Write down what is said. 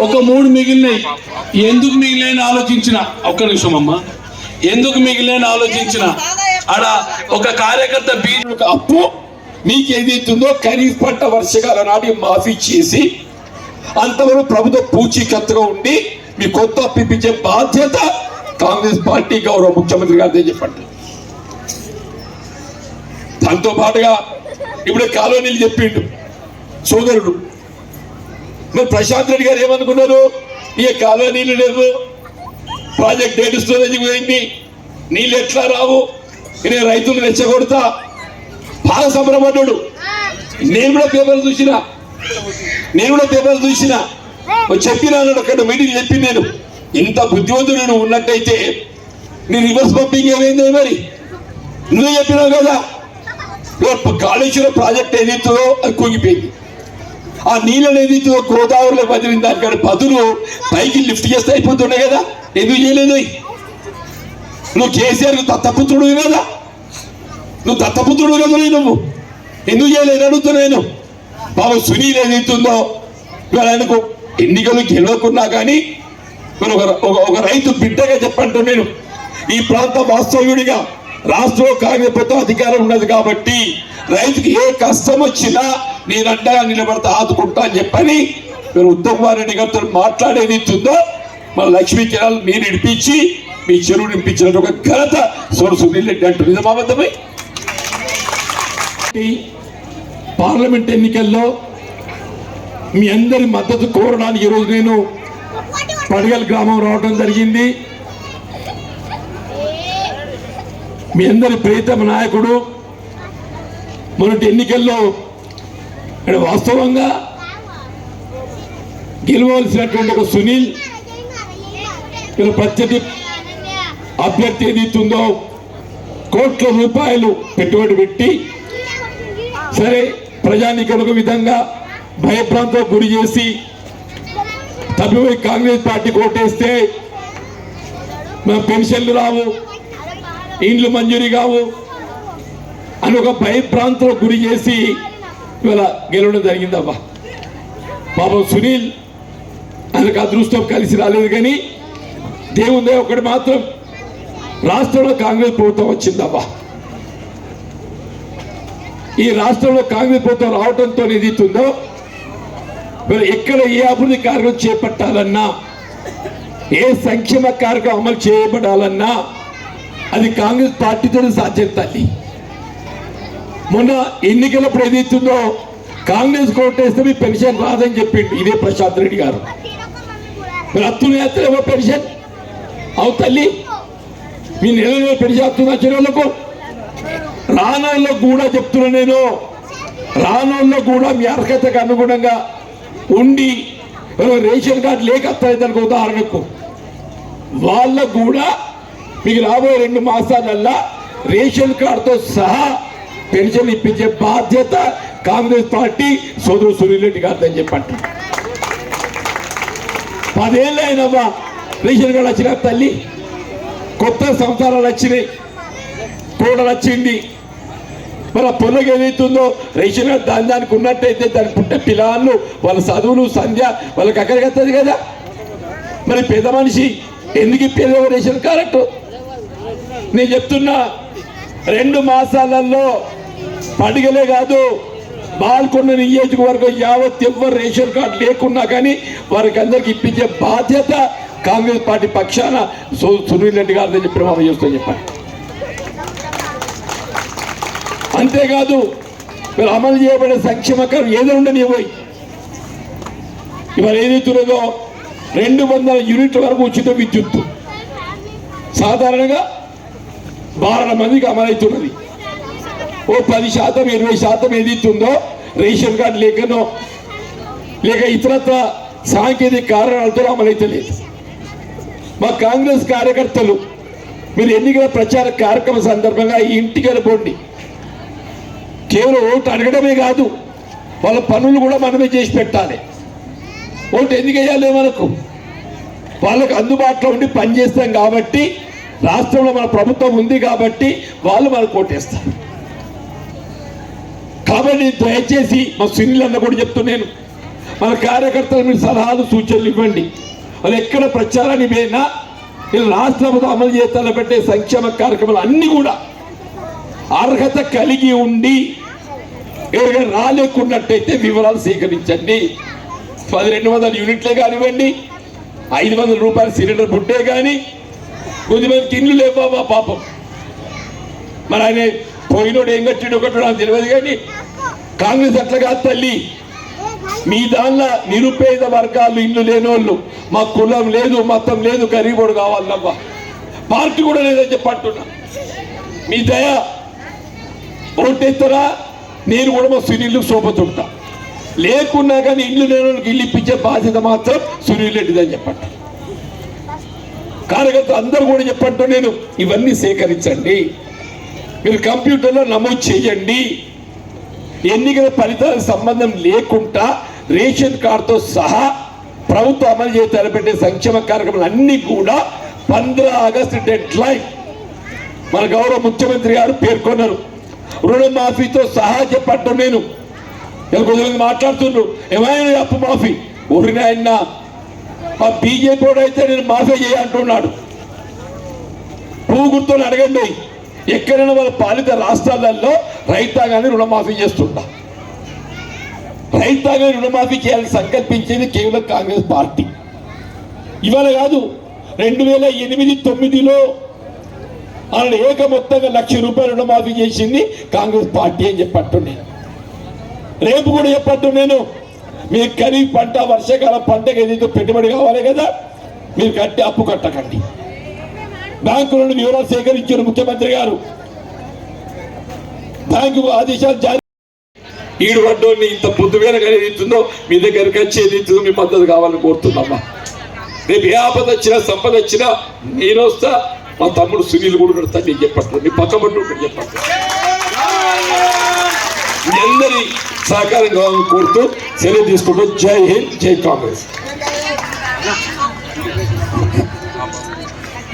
ఒక మూడు మిగిలినాయి. ఎందుకు మిగిలిన ఆలోచించిన? ఒక్క నిమిషం అమ్మ. ఎందుకు మిగిలిన ఆలోచించిన? ఆడ ఒక కార్యకర్త బీజ అప్పు మీకు ఏదైతుందో ఖరీఫ్ పంట వర్షకాల నాటి మాఫీ చేసి అంతవరకు ప్రభుత్వ పూచీకత్తుగా ఉండి మీ కొత్త అప్పు బాధ్యత కాంగ్రెస్ పార్టీ గౌరవ ముఖ్యమంత్రి గారిదే చెప్పండి. దాంతో పాటుగా ఇప్పుడే కాలనీలు చెప్పిండు సోదరుడు. మరి ప్రశాంత్ రెడ్డి గారు ఏమనుకున్నారు? ఇక నీళ్ళు లేవు. ప్రాజెక్ట్ డేట్ స్టోరేజ్ పోయింది. నీళ్ళు ఎట్లా రావు? నేను రైతులు రెచ్చగొడతా బాగా సంబరపడ్డాడు నేను కూడా పేపర్లు చూసిన. నేను కూడా పేపర్లు చూసిన. చెప్పిన అక్కడ మీటింగ్ చెప్పి నేను. ఇంత బుద్ధివంతుడు నువ్వు ఉన్నట్టయితే నీ రివర్స్ పంపింగ్ ఏమైంది మరి? నువ్వే చెప్పినావు కదా. కాళేశ్వరం ప్రాజెక్ట్ ఏదైతుందో అది కుంగిపోయింది. ఆ నీళ్ళ ఏదైతుందో గోదావరిలో వదిలిన దానికంటే పదులు పైకి లిఫ్ట్ చేస్తే అయిపోతుండే కదా. ఎందుకు చేయలేదు? నువ్వు కేసీఆర్ దత్తపుత్రుడు కదా? నువ్వు దత్తపుత్రుడు కదా నువ్వు? ఎందుకు చేయలేదు అడుగుతున్నా నేను? బాబు సునీల్ ఏదైతుందో ఇవాళ ఆయనకు ఎన్నికలు గెలవకున్నా కానీ మరి ఒక ఒక- ఒక రైతు బిడ్డగా చెప్పంటూ నేను. ఈ ప్రాంత వాస్తవ్యుడిగా రాష్ట్రంలో కాంగ్రెస్ ప్రభుత్వం అధికారం ఉన్నది కాబట్టి రైతుకి ఏ కష్టం వచ్చినా నేను అండగా నిలబడతా ఆదుకుంటా అని చెప్పని మీరు ఉత్తమ్ కుమార్ రెడ్డి గారితో మాట్లాడేది ఉందో మన లక్ష్మీ మీరు ఇడిపించి మీ చెరువు నింపించిన ఒక ఘనత సోర సునీల్ రెడ్డి అంటుంది నిజమాబద్ధమై పార్లమెంట్ ఎన్నికల్లో మీ అందరి మద్దతు కోరడానికి ఈరోజు నేను పడగల్ గ్రామం రావడం జరిగింది. మీ అందరి ప్రియతమ నాయకుడు. మొన్నటి ఎన్నికల్లో ఇక్కడ వాస్తవంగా గెలవలసినటువంటి ఒక సునీల్ ఇక్కడ ప్రత్యర్థి అభ్యర్థి ఏదైతుందో కోట్ల రూపాయలు పెట్టుబడి పెట్టి సరే ప్రజానికి ఒక విధంగా భయభ్రాంతో గురి చేసి తప్పిపోయి కాంగ్రెస్ పార్టీ కోటేస్తే మన పెన్షన్లు రావు. ఇండ్లు మంజూరీ కావు అని ఒక భయభ్రాంతులకు గురి చేసి ఇవాళ గెలవడం జరిగిందబ్బా. పాపం సునీల్ ఆయనకు అదృష్టం కలిసి రాలేదు కానీ దేవుందే ఒకటి మాత్రం రాష్ట్రంలో కాంగ్రెస్ ప్రభుత్వం వచ్చిందబ్బా. ఈ రాష్ట్రంలో కాంగ్రెస్ ప్రభుత్వం రావడంతో ఏదైతుందో మరి ఎక్కడ ఏ అభివృద్ధి కార్యక్రమం చేపట్టాలన్నా ఏ సంక్షేమ కార్యక్రమం అమలు చేయబడాలన్నా అది కాంగ్రెస్ పార్టీతో సాధ్యం తల్లి. మొన్న ఎన్నికలప్పుడు ఏదైతుందో కాంగ్రెస్ కోటేస్తే మీ పెన్షన్ రాదని చెప్పిండు ఇదే ప్రశాంత్ రెడ్డి గారు. మరి అత్తులు వేస్తలేమో పెన్షన్? అవు తల్లి మీ నెల నెల పెన్షన్ వస్తుందా చెరువులకు రానోళ్ళకు కూడా చెప్తున్నా నేను. రానోళ్ళకు కూడా మీ అర్హతకు అనుగుణంగా ఉండి రేషన్ కార్డు లేక దానికి ఉదాహరణకు. వాళ్ళకు కూడా మీకు రాబోయే రెండు మాసాలల్లా రేషన్ కార్డుతో సహా పెన్షన్ ఇప్పించే బాధ్యత కాంగ్రెస్ పార్టీ సోదరు సునీల్ రెడ్డి అని చెప్పండి. పదేళ్ళు రేషన్ కార్డు వచ్చిన తల్లి కొత్త సంసారాలు వచ్చినాయి కోడలు వచ్చింది. మరి ఆ పొలకి ఏదైతుందో రేషన్ కార్డు దాని దానికి ఉన్నట్టయితే దాని పుట్టే పిల్లలు వాళ్ళ చదువులు సంధ్య వాళ్ళకి అక్కడికి వస్తుంది కదా. మరి పెద్ద మనిషి ఎందుకు ఇప్పేదో రేషన్ కార్డు? నేను చెప్తున్నా రెండు మాసాలలో పండుగలే కాదు బాల్కొండ నియోజకవర్గం యావత్ ఎవ్వరు రేషన్ కార్డు లేకున్నా కానీ వారికి అందరికి ఇప్పించే బాధ్యత కాంగ్రెస్ పార్టీ పక్షాన సు- సునీల్ రెడ్డి గారిని చెప్పి మనం చేస్తూ చెప్పండి. అంతేకాదు మీరు అమలు చేయబడే సంక్షేమ ఏదో ఉండని పోయి. ఇవాళ ఏదైతున్నదో రెండు వందల యూనిట్ల వరకు ఉచిత విద్యుత్తు. సాధారణంగా బారణ మందికి అమలవుతున్నది. ఓ పది శాతం ఇరవై శాతం ఏదైతుందో రేషన్ కార్డు లేకనో లేక ఇతరత్ర సాంకేతిక కారణాలతో అమలైతలేదు. మా కాంగ్రెస్ కార్యకర్తలు మీరు ఎన్నికల ప్రచార కార్యక్రమం సందర్భంగా ఈ ఇంటికి వెళ్ళిపోండి. కేవలం ఓటు అడగడమే కాదు వాళ్ళ పనులు కూడా మనమే చేసి పెట్టాలి. ఓటు ఎందుకు వేయాలి మనకు? వాళ్ళకు అందుబాటులో ఉండి పనిచేస్తాం కాబట్టి రాష్ట్రంలో మన ప్రభుత్వం ఉంది కాబట్టి వాళ్ళు మనకు ఓటేస్తారు కాబట్టి దయచేసి మా సునీల్ అన్న కూడా చెప్తున్నాను. మన కార్యకర్తలు మీరు సలహాలు సూచనలు ఇవ్వండి. వాళ్ళు ఎక్కడ ప్రచారాన్ని పోయినా వీళ్ళు రాష్ట్ర ప్రభుత్వం అమలు చేస్తాలో పెట్టే సంక్షేమ కార్యక్రమాలు అన్ని కూడా అర్హత కలిగి ఉండి ఎవరికైనా రాలేకున్నట్టయితే వివరాలు సేకరించండి. పది రెండు వందల యూనిట్లే కానివ్వండి ఐదు వందల రూపాయల సిలిండర్ బుట్టే కానీ కొద్దిమందికి ఇల్లు లేవా పాపం. మరి ఆయన పోయినోడు ఏం కట్టిండు ఒకటి నాకు తెలియదు కానీ కాంగ్రెస్ అట్లా కాదు తల్లి. మీ దానిలో నిరుపేద వర్గాలు ఇల్లు లేనోళ్ళు మా కులం లేదు మతం లేదు గరీబోడు కావాలబ్బా పార్టీ కూడా లేదని చెప్పంటున్నా మీ దయ ఓటెత్తరా? నేను కూడా మా సునీళ్ళు శోభతుంటా లేకున్నా కానీ ఇల్లు లేని వాళ్ళకి ఇల్లు ఇప్పించే బాధ్యత మాత్రం సునీల్ రెడ్డిదని చెప్పండి కార్యకర్తలు అందరూ కూడా చెప్పంటూ నేను ఇవన్నీ సేకరించండి. మీరు కంప్యూటర్లో నమోదు చేయండి. ఎన్నికల ఫలితాలకు సంబంధం లేకుండా రేషన్ కార్డుతో సహా ప్రభుత్వం అమలు చేసి తలపెట్టే సంక్షేమ కార్యక్రమాలు అన్నీ కూడా పంద్రా ఆగస్టు డెడ్ లైన్ మన గౌరవ ముఖ్యమంత్రి గారు పేర్కొన్నారు. రుణమాఫీతో సహా చెప్పట్టు నేను. ఇలా కొంతమంది మాట్లాడుతుండ్రు. ఏమైనా అప్పు మాఫీ? ఊరిని మా బీజేపీ కూడా అయితే నేను మాఫీ చేయంటున్నాడు పువ్వు గుర్తుని అడగండి. ఎక్కడైనా వాళ్ళ పాలిత రాష్ట్రాలలో రైతాంగాన్ని రుణమాఫీ చేస్తుంటా. రైతాంగాన్ని రుణమాఫీ చేయాలని సంకల్పించేది కేవలం కాంగ్రెస్ పార్టీ. ఇవాళ కాదు రెండు వేల ఎనిమిది తొమ్మిదిలో ఆయన ఏక మొత్తంగా లక్ష రూపాయలు రుణమాఫీ చేసింది కాంగ్రెస్ పార్టీ అని చెప్పట్టు రేపు కూడా చెప్పట్టు నేను. మీ ఖరీఫ్ పంట వర్షాకాలం పంటకి ఏదైతే పెట్టుబడి కావాలి కదా మీరు కట్టి అప్పు కట్టకండి. బ్యాంకు నుండి వివరాలు సేకరించారు ముఖ్యమంత్రి గారు. బ్యాంకు ఆదేశాలు జారీ ఈడు పడ్డోని ఇంత పొద్దుగా ఏదైతుందో మీ దగ్గరికి వచ్చి ఏదైతుందో మీ మద్దతు కావాలని కోరుతున్నామ్మా రేపు ఏ ఆపద వచ్చినా సంపద వచ్చినా నేను వస్తా మా తమ్ముడు సునీల్ కూడా కడతా నేను చెప్పట్లేదు మీ పక్క పట్టు ఒకటి చెప్పట్లేదు మీ అందరి సహకారం కావాలని కోరుతూ సెలవు తీసుకుంటూ జై హింద్ జై కాంగ్రెస్.